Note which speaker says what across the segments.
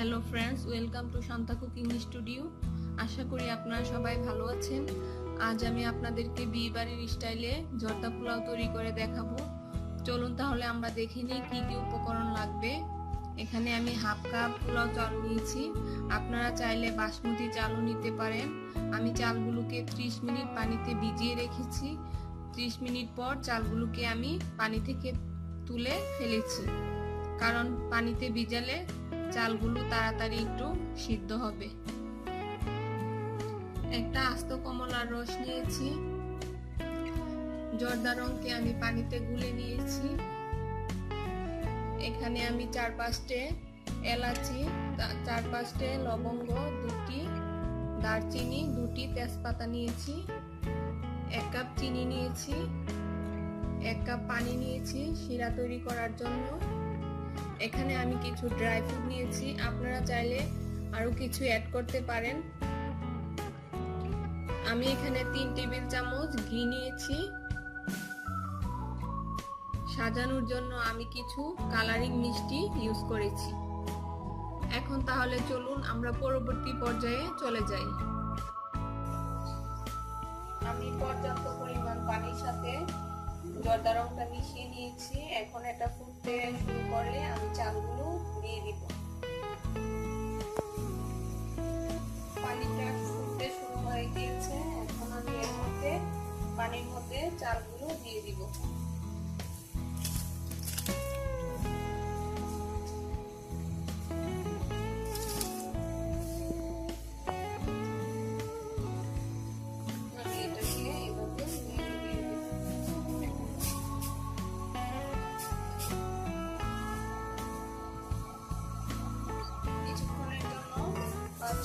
Speaker 1: Hello friends welcome to Shanta cooking studio আশা করি আপনারা সবাই ভালো আছেন। আজ আমি আপনাদেরকে বিয়ে বাড়ির স্টাইলে জর্দা পোলাও তৈরি করে দেখাবো। চলুন তাহলে আমরা দেখে নিই কী কী উপকরণ লাগবে। এখানে আমি হাফ কাপ পোলাও চাল নিয়েছি। আপনারা চাইলে বাসমতি চালও নিতে পারেন। আমি চালগুলোকে 30 মিনিট পানিতে ভিজিয়ে রেখেছি। 30 মিনিট পর চালগুলোকে আমি পানি থেকে তুলে ফেলেছি। কারণ পানিতে ভিজালে চালগুলো তাড়াতাড়ি একটু সিদ্ধ হবে। একটা আস্ত কমলার রস নিয়েছি। জর্দা রঙকে আমি পানিতে গুলে নিয়েছি। এখানে আমি চার পাঁচটে এলাচি চার পাঁচটে লবঙ্গ, দুটি দারচিনি, দুটি তেজপাতা নিয়েছি। এক কাপ চিনি নিয়েছি। এক কাপ পানি নিয়েছি শিরা তৈরি করার জন্য। এখানে আমি কিছু ড্রাই ফ্রুট নিয়েছি। আপনারা চাইলে আরও কিছু অ্যাড করতে পারেন। আমি এখানে তিন টেবিল চামচ ঘি নিয়েছি। সাজানোর জন্য আমি কিছু কালারিং মিষ্টি ইউজ করেছি। এখন তাহলে চলুন আমরা পরবর্তী পর্যায়ে চলে যাই। আমি পর্যাপ্ত পরিমাণ পানির সাথে জর্দা রংটা মিশিয়ে নিয়েছি। এখন এটা ফুটতে শুরু করলে আমি চালগুলো দিয়ে দিব। পানিটা ফুটতে শুরু হয়ে গিয়েছে। এখন আমি এর মধ্যে পানির মধ্যে চালগুলো দিয়ে দিব।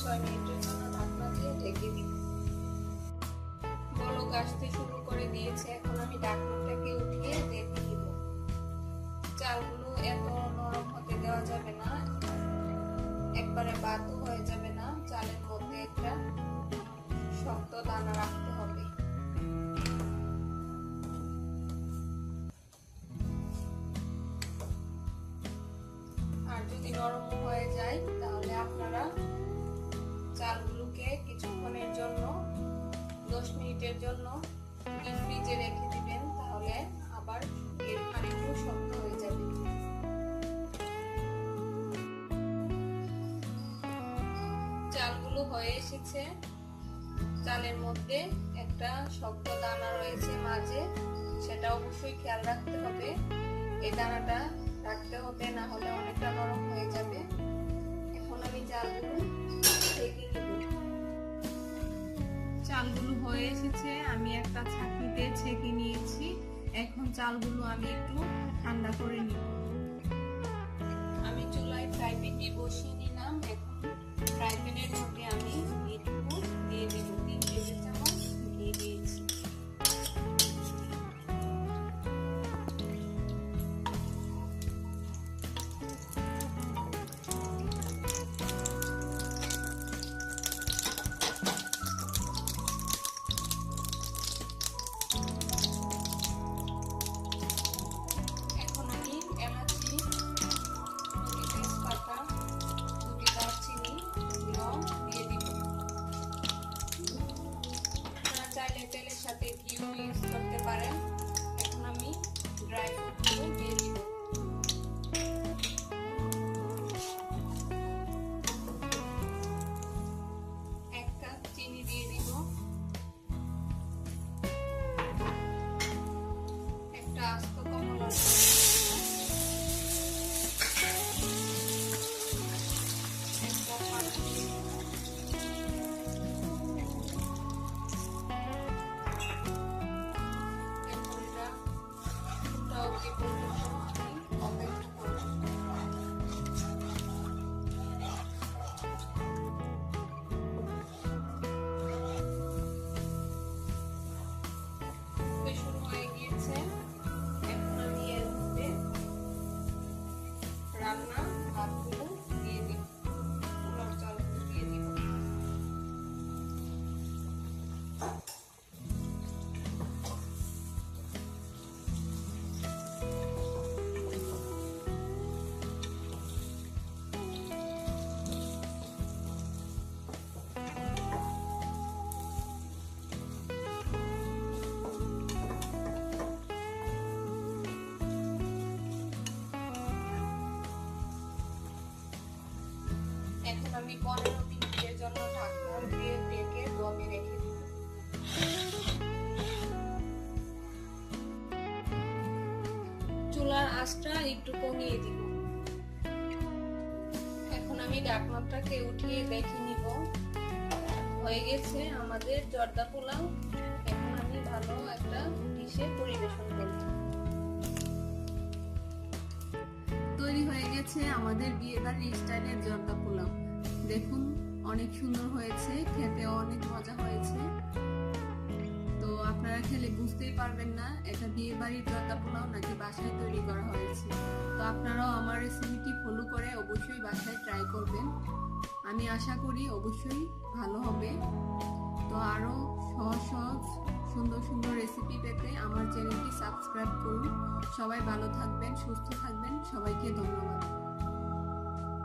Speaker 1: ছয় মিনিটের জন্য ঢাকনা দিয়ে ঢেকে দিব বলক আসতে শুরু করে দিয়েছে। এখন আমি ঢাকনাটাকে উঠিয়ে দেখে দিব। চালগুলো এত নরম হতে দেওয়া যাবে না। একবারে বাতও হয়ে যাবে না। চালের মধ্যে একটা শক্ত দানা রাখতে হবে। আর যদি নরম হয়ে যায়, তাহলে দশ জন্য ফ্রিজে রেখে দিবেন, তাহলে আবার এর আরেকটু শক্ত হয়ে যাবে। চালগুলো হয়ে এসেছে। চালের মধ্যে একটা শক্ত দানা রয়েছে মাঝে, সেটা অবশ্যই খেয়াল রাখতে হবে। এই দানাটা রাখতে হবে, না হলে অনেকটা নরম হয়ে যাবে। এখন আমি চালগুলো চালগুলো হয়ে এসেছে, আমি একটা ছাঁকনিতে ছেঁকে নিয়েছি। এখন চালগুলো আমি একটু ঠান্ডা করে নিব। আমি চুলায় ফ্রাই প্যানটি বসিয়ে নিলাম। এখন ফ্রাই প্যানের মধ্যে আমি আঁচটা একটু কমিয়ে দিব। এখন আমি ঢাকনাটাকে উঠিয়ে দেখে নিব। হয়ে গেছে আমাদের জর্দা পোলাও। এখন আমি ভালো একটা ডিশে পরিবেশন করব। তৈরি হয়ে গেছে আমাদের বিয়ে বাড়ির স্টাইলের জর্দা পোলাও। দেখুন, অনেক সুন্দর হয়েছে খেতে অনেক মজা হয়েছে। আপনারা খেলে বুঝতেই পারবেন না, এটা বিয়ে বাড়ির জর্দা পোলাও নাকি বাসায় তৈরি করা হয়েছে। তো আপনারাও আমার রেসিপিটি ফলো করে অবশ্যই বাসায় ট্রাই করবেন। আমি আশা করি অবশ্যই ভালো হবে। তো আরও সহজ সহজ, সুন্দর সুন্দর রেসিপি পেতে আমার চ্যানেলটি সাবস্ক্রাইব করুন। সবাই ভালো থাকবেন, সুস্থ থাকবেন। সবাইকে ধন্যবাদ।